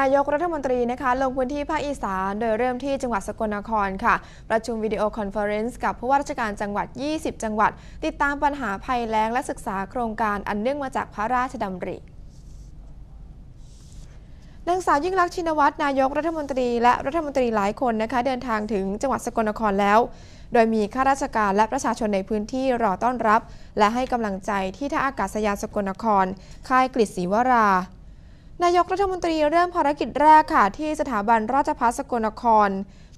นายกรัฐมนตรีนะคะลงพื้นที่ภาคอีสาน โดยเริ่มที่จังหวัดสกลนครค่ะ ประชุมวิดีโอคอนเฟอเรนซ์กับผู้ว่าราชการจังหวัด 20 จังหวัด ติดตามปัญหาภัยแล้งและศึกษาโครงการอันเนื่องมาจากพระราชดำรินางสาวยิ่งลักษณ์ชินวัตรนายกรัฐมนตรีและรัฐมนตรีหลายคนนะคะเดินทางถึงจังหวัดสกลนครแล้ว โดยมีข้าราชการและประชาชนในพื้นที่รอต้อนรับ และให้กำลังใจที่ท่าอากาศยานสกลนคร ค่ายกฤษศรีวรา นายกรัฐมนตรีเริ่มภารกิจแรกค่ะ ที่สถาบันราชภัฏสกลนคร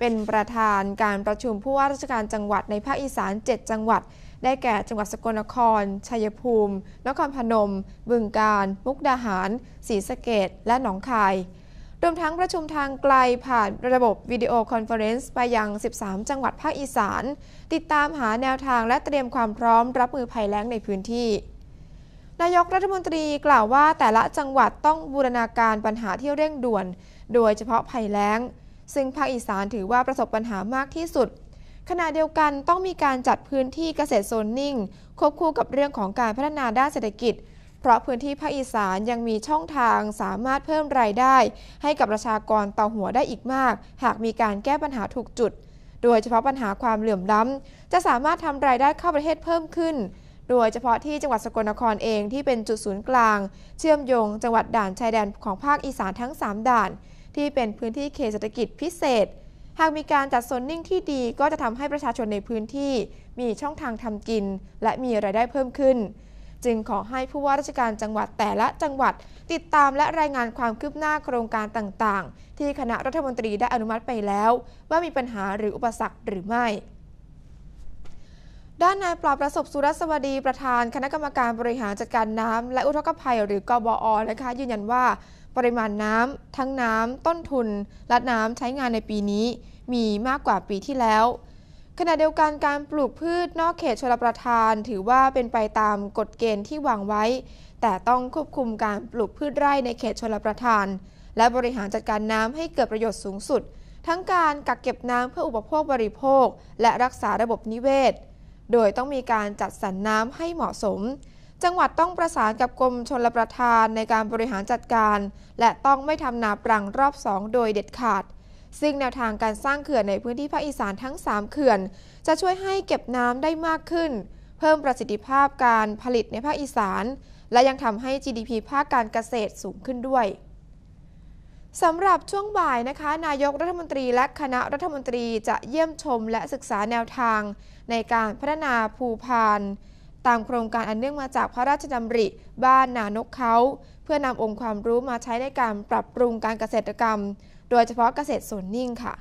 เป็นประธานการประชุมผู้ว่าราชการจังหวัดในภาคอีสาน 7 จังหวัด ได้แก่จังหวัดสกลนคร ชัยภูมิ นครพนม บึงกาฬมุกดาหารศรีสะเกดและหนองคาย รวมทั้งประชุมทางไกลผ่านระบบวิดีโอคอนเฟอเรนซ์ไปยัง 13 จังหวัดภาคอีสาน ติดตามหาแนวทางและเตรียมความพร้อมรับมือภัยแล้งในพื้นที่ นายกรัฐมนตรีกล่าวว่าแต่ละจังหวัดต้องบูรณาการปัญหาที่เร่งด่วน โดยเฉพาะภัยแล้ง ซึ่งภาคอีสานถือว่าประสบปัญหามากที่สุด ขณะเดียวกันต้องมีการจัดพื้นที่เกษตรโซนนิ่ง ควบคู่กับเรื่องของการพัฒนาด้านเศรษฐกิจ เพราะพื้นที่ภาคอีสานยังมีช่องทางสามารถเพิ่มรายได้ ให้กับประชากรต่อหัวได้อีกมาก หากมีการแก้ปัญหาถูกจุด โดยเฉพาะปัญหาความเหลื่อมล้ำจะสามารถทำรายได้เข้าประเทศเพิ่มขึ้น โดยเฉพาะที่จังหวัดสกลนครเองที่เป็นจุดศูนย์กลาง เชื่อมโยงจังหวัดด่านชายแดนของภาคอีสานทั้ง 3 ด่าน ที่เป็นพื้นที่เขตเศรษฐกิจพิเศษ หากมีการจัดโซนนิ่งที่ดีก็จะทำให้ประชาชนในพื้นที่ มีช่องทางทำกิน และมีรายได้เพิ่มขึ้น จึงขอให้ผู้ว่าราชการจังหวัดแต่ละจังหวัด ติดตามและรายงานความคืบหน้าโครงการต่างๆ ที่คณะรัฐมนตรีได้อนุมัติไปแล้ว ว่ามีปัญหาหรืออุปสรรคหรือไม่ ด้านนายปราบประสบสุรสวัสดีประธานคณะกรรมการบริหารจัดการน้ำและอุทกภัยหรือกบอนะคะยืนยันว่าปริมาณน้ำทั้งน้ำต้นทุน และน้ำใช้งานในปีนี้ มีมากกว่าปีที่แล้ว ขณะเดียวกันการปลูกพืชนอกเขตชลประทาน ถือว่าเป็นไปตามกฎเกณฑ์ที่วางไว้ แต่ต้องควบคุมการปลูกพืชไร่ในเขตชลประทาน และบริหารจัดการน้ำให้เกิดประโยชน์สูงสุด ทั้งการกักเก็บน้ำเพื่ออุปโภคบริโภค และรักษาระบบนิเวศ โดยต้องมีการจัดสรรน้ำให้เหมาะสม จังหวัดต้องประสานกับกรมชลประทานในการบริหารจัดการ และต้องไม่ทำนาปรังรอบ2โดยเด็ดขาด ซึ่งแนวทางการสร้างเขื่อนในพื้นที่ภาคอีสานทั้ง 3 เขื่อน จะช่วยให้เก็บน้ำได้มากขึ้น เพิ่มประสิทธิภาพการผลิตในภาคอีสาน และยังทำให้ GDP ภาคการเกษตรสูงขึ้นด้วย สำหรับช่วงบ่ายนะคะ นายกรัฐมนตรีและคณะรัฐมนตรีจะเยี่ยมชมและศึกษาแนวทาง ในการพัฒนาภูพาน ตามโครงการอันเนื่องมาจากพระราชดำริ บ้านนานกเขา เพื่อนำองค์ความรู้มาใช้ในการปรับปรุงการเกษตรกรรม โดยเฉพาะเกษตรสวนนิ่งค่ะ